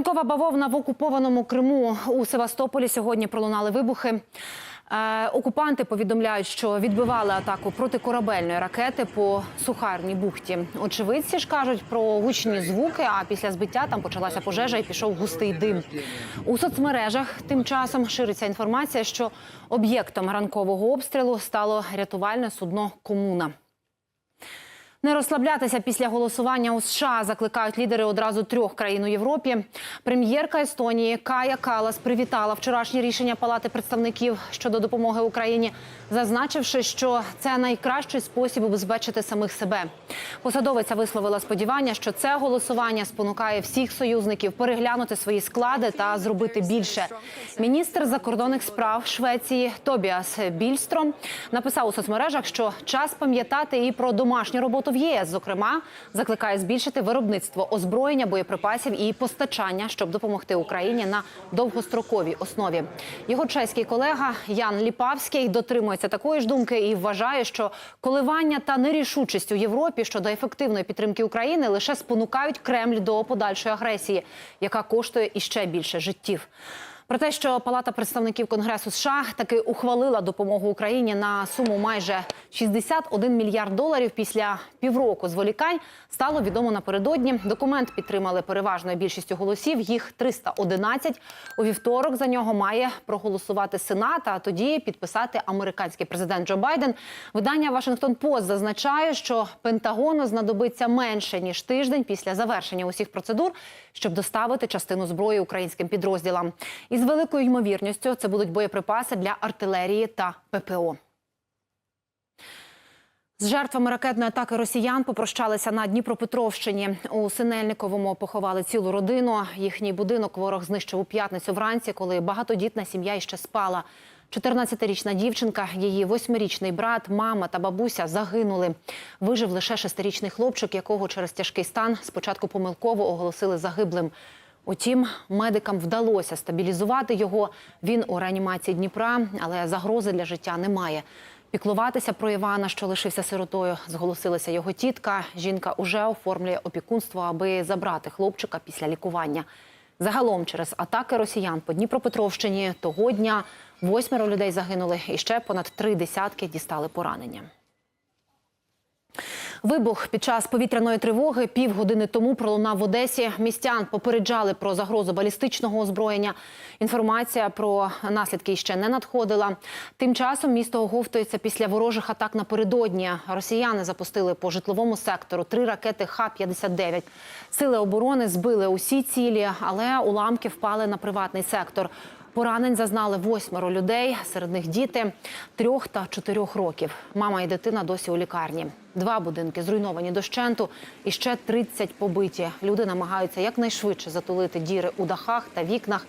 Ранкова бавовна в окупованому Криму у Севастополі сьогодні пролунали вибухи. Е, окупанти повідомляють, що відбивали атаку протикорабельної ракети по сухарній бухті. Очевидці ж кажуть про гучні звуки. А після збиття там почалася пожежа і пішов густий дим. У соцмережах тим часом шириться інформація, що об'єктом ранкового обстрілу стало рятувальне судно Комуна. Не розслаблятися після голосування у США закликають лідери одразу трьох країн у Європі. Прем'єрка Естонії Кая Калас привітала вчорашнє рішення Палати представників щодо допомоги Україні, зазначивши, що це найкращий спосіб убезпечити самих себе. Посадовиця висловила сподівання, що це голосування спонукає всіх союзників переглянути свої склади та зробити більше. Міністр закордонних справ Швеції Тобіас Більстром написав у соцмережах, що час пам'ятати і про домашню роботу в ЄС. Зокрема, закликає збільшити виробництво озброєння, боєприпасів і постачання, щоб допомогти Україні на довгостроковій основі. Його чеський колега Ян Ліпавський дотримується такої ж думки і вважає, що коливання та нерішучість у Європі щодо ефективної підтримки України лише спонукають Кремль до подальшої агресії, яка коштує іще більше життів. Про те, що Палата представників Конгресу США таки ухвалила допомогу Україні на суму майже 61 мільярд доларів після півроку зволікань, стало відомо напередодні. Документ підтримали переважною більшістю голосів. Їх 311. У вівторок за нього має проголосувати Сенат, а тоді підписати американський президент Джо Байден. Видання Вашингтон Пост зазначає, що Пентагону знадобиться менше ніж тиждень після завершення усіх процедур, щоб доставити частину зброї українським підрозділам. І з великою ймовірністю це будуть боєприпаси для артилерії та ППО. З жертвами ракетної атаки росіян попрощалися на Дніпропетровщині. У Синельниковому поховали цілу родину. Їхній будинок ворог знищив у п'ятницю вранці, коли багатодітна сім'я іще спала. 14-річна дівчинка, її восьмирічний брат, мама та бабуся загинули. Вижив лише шестирічний хлопчик, якого через тяжкий стан спочатку помилково оголосили загиблим. Утім, медикам вдалося стабілізувати його. Він у реанімації Дніпра, але загрози для життя немає. Піклуватися про Івана, що лишився сиротою, зголосилася його тітка. Жінка уже оформлює опікунство, аби забрати хлопчика після лікування. Загалом, через атаки росіян по Дніпропетровщині того дня восьмеро людей загинули, і ще понад три десятки дістали поранення. Вибух під час повітряної тривоги півгодини тому пролунав в Одесі. Містян попереджали про загрозу балістичного озброєння. Інформація про наслідки ще не надходила. Тим часом місто оговтується після ворожих атак напередодні. Росіяни запустили по житловому сектору три ракети Х-59. Сили оборони збили усі цілі, але уламки впали на приватний сектор. Поранень зазнали восьмеро людей, серед них діти трьох та чотирьох років. Мама і дитина досі у лікарні. Два будинки зруйновані дощенту, і ще 30 побиті. Люди намагаються якнайшвидше затулити діри у дахах та вікнах.